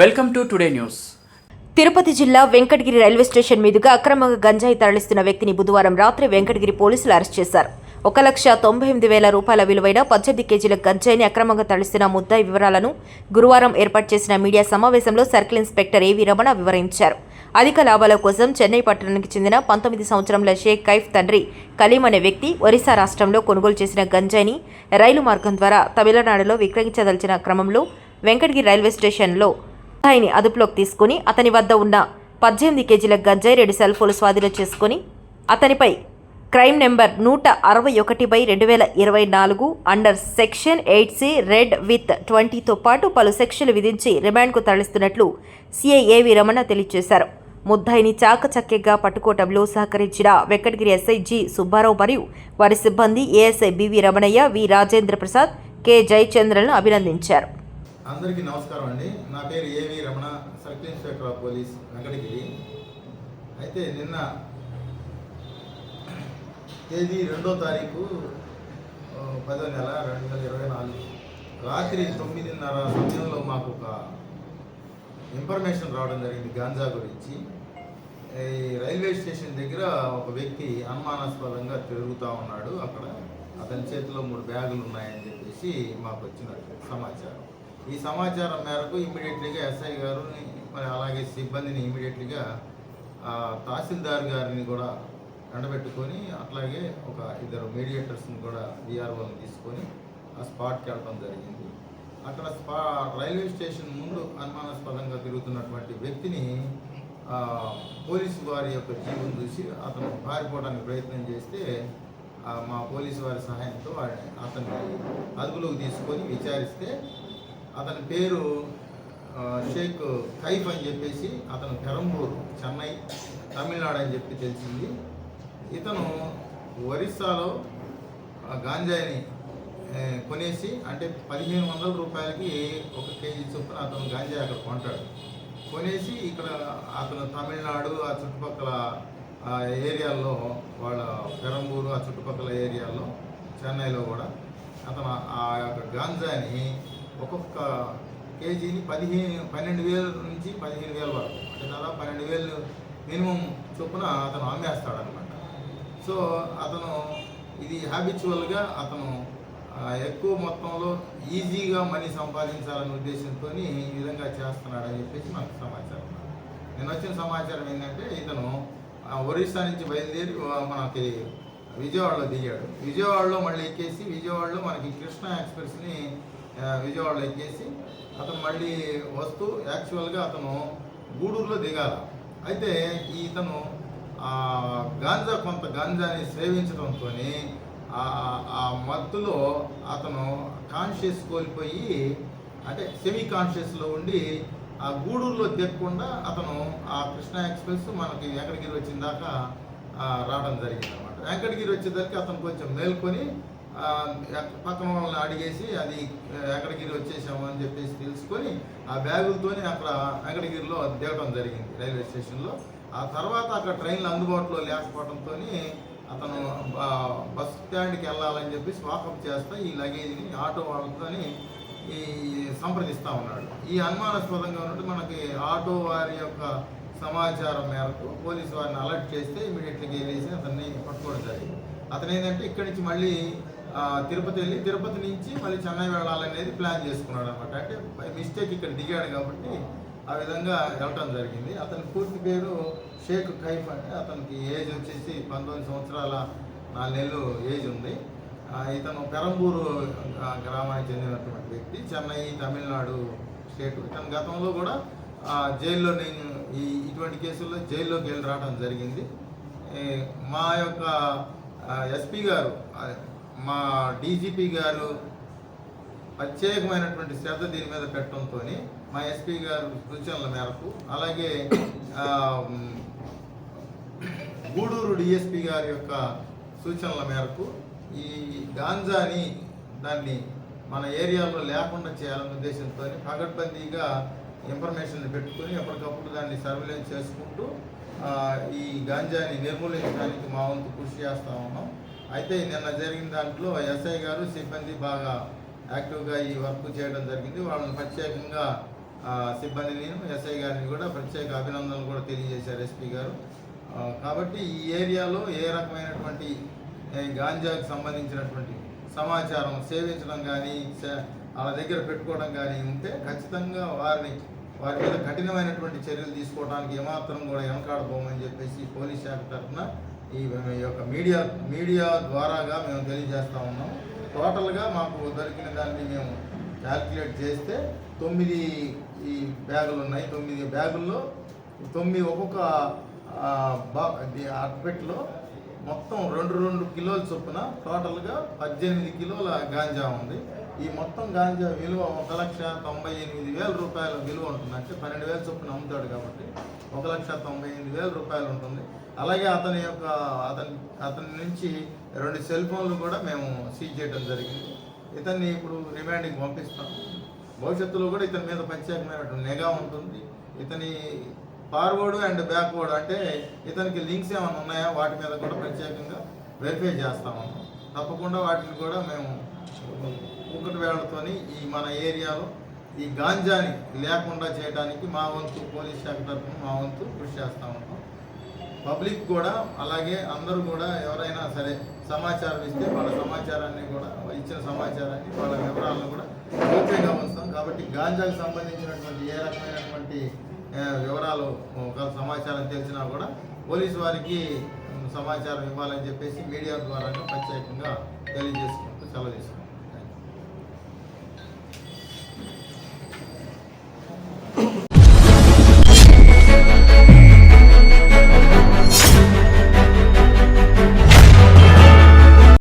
Welcome to today news. Tirupati జిల్లా Venkatagiri railway station మీదుగా అక్రమంగా గంజాయి తరలిస్తున్న వ్యక్తిని బుధవారం రాత్రి వెంకటగిరి పోలీసులు అరెస్ట్ చేశారు. ఒక లక్ష తొంభై ఎనిమిది వేల రూపాయల విలువైన పద్దెనిమిది కేజీల గంజాయిని అక్రమంగా తరలిస్తున్న ముద్దాయి వివరాలను గురువారం ఏర్పాటు చేసిన మీడియా సమావేశంలో సర్కిల్ ఇన్స్పెక్టర్ ఏవి రమణ వివరించారు. అధిక లాభాల కోసం చెన్నై పట్టణానికి చెందిన పంతొమ్మిది సంవత్సరంల షేక్ కైఫ్ తండ్రి కలీం అనే వ్యక్తి ఒరిస్సా రాష్ట్రంలో కొనుగోలు చేసిన గంజాయిని రైలు మార్గం ద్వారా తమిళనాడులో విక్రయించదలిచిన క్రమంలో వెంకటగిరి రైల్వే స్టేషన్లో గంజాయిని అదుపులోకి తీసుకుని అతని వద్ద ఉన్న పద్దెనిమిది కేజీల గంజాయి రెండు సెల్ ఫోన్లు స్వాధీనం చేసుకుని అతనిపై క్రైమ్ నెంబర్ నూట అరవై ఒకటి బై రెండు వేల ఇరవై నాలుగు under section eight C read with ట్వంటీతో పాటు పలు సెక్షన్లు విధించి రిమాండ్కు తరలిస్తున్నట్లు సిఐఏవి రమణ తెలియజేశారు. ముద్దాయిని చాకచక్యంగా పట్టుకోవటంలో సహకరించిన వెంకటగిరి ఎస్ఐ జి సుబ్బారావు మరియు వారి సిబ్బంది ASI B V Ramanaiah V Rajendra Prasad K జయచంద్రలను అభినందించారు. అందరికీ నమస్కారం అండి. నా పేరు A V Ramana circle inspector of police Venkatagiri. అయితే నిన్న తేదీ రెండో తారీఖు పదో నెల రెండు వేల ఇరవై నాలుగు. రాత్రి తొమ్మిదిన్నర సమయంలో మాకు ఒక ఇన్ఫర్మేషన్ రావడం జరిగింది గాంజా గురించి. ఈ రైల్వే స్టేషన్ దగ్గర ఒక వ్యక్తి అనుమానాస్పదంగా తిరుగుతూ ఉన్నాడు. అక్కడ అతని చేతిలో మూడు బ్యాగులు ఉన్నాయని చెప్పేసి మాకు వచ్చిన సమాచారం. ఈ సమాచారం మేరకు ఇమ్మీడియట్లీగా ఎస్ఐ గారు మరి అలాగే సిబ్బందిని ఇమ్మీడియట్లీగా తహసీల్దార్ గారిని కూడా ఎండబెట్టుకొని అట్లాగే ఒక ఇద్దరు మీడియేటర్స్ని కూడా విఆర్ఓని తీసుకొని ఆ స్పాట్కి వెళ్ళడం జరిగింది. అక్కడ స్పా రైల్వే స్టేషన్ ముందు అనుమానాస్పదంగా తిరుగుతున్నటువంటి వ్యక్తిని పోలీసు వారి యొక్క జీవం చూసి అతను పారిపోవడానికి ప్రయత్నం చేస్తే మా పోలీసు వారి సహాయంతో వాడిని అతన్ని అదుపులోకి తీసుకొని విచారిస్తే అతని పేరు షేక్ కైఫ్ అని చెప్పేసి అతను పెరంబూరు చెన్నై తమిళనాడు అని చెప్పి తెలిసింది. ఇతను ఒరిస్సాలో ఆ గాంజాయిని కొనేసి అంటే పదిహేను వందల రూపాయలకి ఒక కేజీ చొప్పున అతను గాంజా అక్కడ కొంటాడు. కొనేసి ఇక్కడ అతను తమిళనాడు ఆ చుట్టుపక్కల ఆ ఏరియాల్లో వాళ్ళ పెరంబూరు ఆ చుట్టుపక్కల ఏరియాల్లో చెన్నైలో కూడా అతను ఆ యొక్క గాంజాని ఒక్కొక్క కేజీని పదిహేను పన్నెండు వేల నుంచి పదిహేను వేల వరకు. అంటే దాదాపు పన్నెండు వేలు మినిమం చొప్పున అతను అమ్మేస్తాడనమాట సో అతను ఇది హ్యాబిచువల్గా అతను ఎక్కువ మొత్తంలో ఈజీగా మనీ సంపాదించాలనే ఉద్దేశంతో ఈ విధంగా చేస్తున్నాడని చెప్పేసి మనకు సమాచారం. నేను వచ్చిన సమాచారం ఏంటంటే ఇతను ఒరిస్సా నుంచి బయలుదేరి మనకి విజయవాడలో దిగాడు. విజయవాడలో మళ్ళీ ఎక్కేసి విజయవాడలో మనకి కృష్ణ ఎక్స్ప్రెస్ని విజయవాడలో ఎక్కేసి అతను మళ్ళీ వస్తూ యాక్చువల్గా అతను గూడూరులో దిగాల. అయితే ఈ ఇతను గాంజా కొంత గాంజాని సేవించడంతో ఆ మత్తులో అతను కాన్షియస్ కోల్పోయి అంటే సెమీ కాన్షియస్లో ఉండి ఆ గూడూరులో దిగకుండా అతను ఆ కృష్ణ ఎక్స్ప్రెస్ మనకి ఎక్కడికి వచ్చిన దాకా రావడం జరిగింది వెంకటగిరి వచ్చేసరికి అతను కొంచెం మేల్కొని పక్కన వాళ్ళని అడిగేసి అది ఆ, వెంకటగిరి వచ్చేసాము అని చెప్పేసి తెలుసుకొని ఆ బ్యాగులతోనే అక్కడ వెంకటగిరిలో దిగడం జరిగింది రైల్వే స్టేషన్లో. ఆ తర్వాత అక్కడ ట్రైన్లు అందుబాటులో లేకపోవడంతో అతను బస్ స్టాండ్కి వెళ్ళాలని చెప్పేసి వాకప్ చేస్తా ఈ లగేజ్ని ఆటో వాళ్ళతోని ఈ సంప్రదిస్తూ ఉన్నాడు. ఈ అనుమానాస్పదంగా ఉన్నట్టు మనకి ఆటో వారి యొక్క సమాచారం మేరకు పోలీసు వారిని అలర్ట్ చేస్తే ఇమీడియట్గా వెళ్ళేసి అతన్ని పట్టుకోవడం జరిగింది. అతను ఏంటంటే ఇక్కడి నుంచి మళ్ళీ తిరుపతి వెళ్ళి తిరుపతి నుంచి మళ్ళీ చెన్నై వెళ్ళాలనేది ప్లాన్ చేసుకున్నాడు అనమాట అంటే బై మిస్టేక్ ఇక్కడ దిగాడు కాబట్టి ఆ విధంగా వెళ్ళటం జరిగింది. అతని పూర్తి పేరు షేక్ ఖైఫ్ అంటే అతనికి ఏజ్ వచ్చేసి పంతొమ్మిది సంవత్సరాల నాలుగు నెలలు ఏజ్ ఉంది. ఇతను పెరంబూరు గ్రామానికి చెందినటువంటి వ్యక్తి చెన్నై తమిళనాడు స్టేట్. ఇతను గతంలో కూడా జైల్లో నేను ఈ ఇటువంటి కేసుల్లో జైల్లోకి వెళ్ళి రావడం జరిగింది. మా యొక్క ఎస్పీ గారు మా డీజీపీ గారు ప్రత్యేకమైనటువంటి శ్రద్ధ దీని మీద పెట్టడంతో మా ఎస్పీ గారు సూచనల మేరకు అలాగే గూడూరు డిఎస్పి గారి యొక్క సూచనల మేరకు ఈ గాంజాని దాన్ని మన ఏరియాలో లేకుండా చేయాలనే ఉద్దేశంతో పగడ్బందీగా ఇన్ఫర్మేషన్ పెట్టుకొని ఎప్పటికప్పుడు దాన్ని సర్వేలెన్స్ చేసుకుంటూ ఈ గాంజాని నిర్మూలించడానికి మా వంతు కృషి చేస్తూ ఉన్నాం. అయితే నిన్న జరిగిన దాంట్లో ఎస్ఐ గారు సిబ్బంది బాగా యాక్టివ్గా ఈ వర్క్ చేయడం జరిగింది. వాళ్ళని ప్రత్యేకంగా సిబ్బందిని ఎస్ఐ గారిని కూడా ప్రత్యేక అభినందనలు కూడా తెలియజేశారు ఎస్పీ గారు. కాబట్టి ఈ ఏరియాలో ఏ రకమైనటువంటి గాంజాకు సంబంధించినటువంటి సమాచారం సేవించడం కానీ వాళ్ళ దగ్గర పెట్టుకోవడం కానీ ఉంటే ఖచ్చితంగా వారిని వారి మీద కఠినమైనటువంటి చర్యలు తీసుకోవడానికి ఏమాత్రం కూడా వెనకాడబోమని చెప్పేసి పోలీస్ శాఖ తరఫున ఈ యొక్క మీడియా మీడియా ద్వారాగా మేము తెలియజేస్తూ ఉన్నాం. టోటల్గా మాకు దొరికిన దాన్ని మేము క్యాల్కులేట్ చేస్తే తొమ్మిది ఈ బ్యాగులు ఉన్నాయి. తొమ్మిది బ్యాగుల్లో తొమ్మిది ఒక్కొక్క బా అట్పెట్లో మొత్తం రెండు రెండు కిలోల చొప్పున టోటల్గా పద్దెనిమిది కిలోల గాంజా ఉంది. ఈ మొత్తం గాంజా విలువ ఒక లక్ష తొంభై ఎనిమిది వేల రూపాయల విలువ ఉంటుంది. అంటే పన్నెండు వేల చొప్పున అమ్ముతాడు కాబట్టి ఒక లక్ష తొంభై ఎనిమిది వేల రూపాయలు ఉంటుంది. అలాగే అతని యొక్క అతని అతని నుంచి రెండు సెల్ ఫోన్లు కూడా మేము సీజ్ చేయడం జరిగింది. ఇతన్ని ఇప్పుడు రిమాండింగ్ పంపిస్తాం. భవిష్యత్తులో కూడా ఇతని మీద ప్రత్యేకమైనటువంటి నిఘా ఉంటుంది. ఇతని ఫార్వర్డ్ అండ్ బ్యాక్వర్డ్ అంటే ఇతనికి లింక్స్ ఏమైనా ఉన్నాయా? వాటి మీద కూడా ప్రత్యేకంగా వెరిఫై చేస్తామన్నాం తప్పకుండా వాటిని కూడా మేము ఒకటి వేళ్ళతోని ఈ మన ఏరియాలో ఈ గాంజాని లేకుండా చేయడానికి మా వంతు పోలీస్ శాఖ తరఫున మా వంతు కృషి చేస్తూ ఉంటాం. పబ్లిక్ కూడా అలాగే అందరూ కూడా ఎవరైనా సరే సమాచారం ఇస్తే వాళ్ళ సమాచారాన్ని కూడా ఇచ్చిన సమాచారాన్ని వాళ్ళ వివరాలను కూడా గోప్యంగా ఉంచుతాం. కాబట్టి గాంజాకు సంబంధించినటువంటి ఏ రకమైనటువంటి వివరాలు ఒక సమాచారం తెలిసినా కూడా పోలీసు వారికి సమాచారం ఇవ్వాలని చెప్పేసి మీడియా ద్వారా ప్రత్యేకంగా తెలియజేసుకుంటూ సెలవు తీసుకుంటాం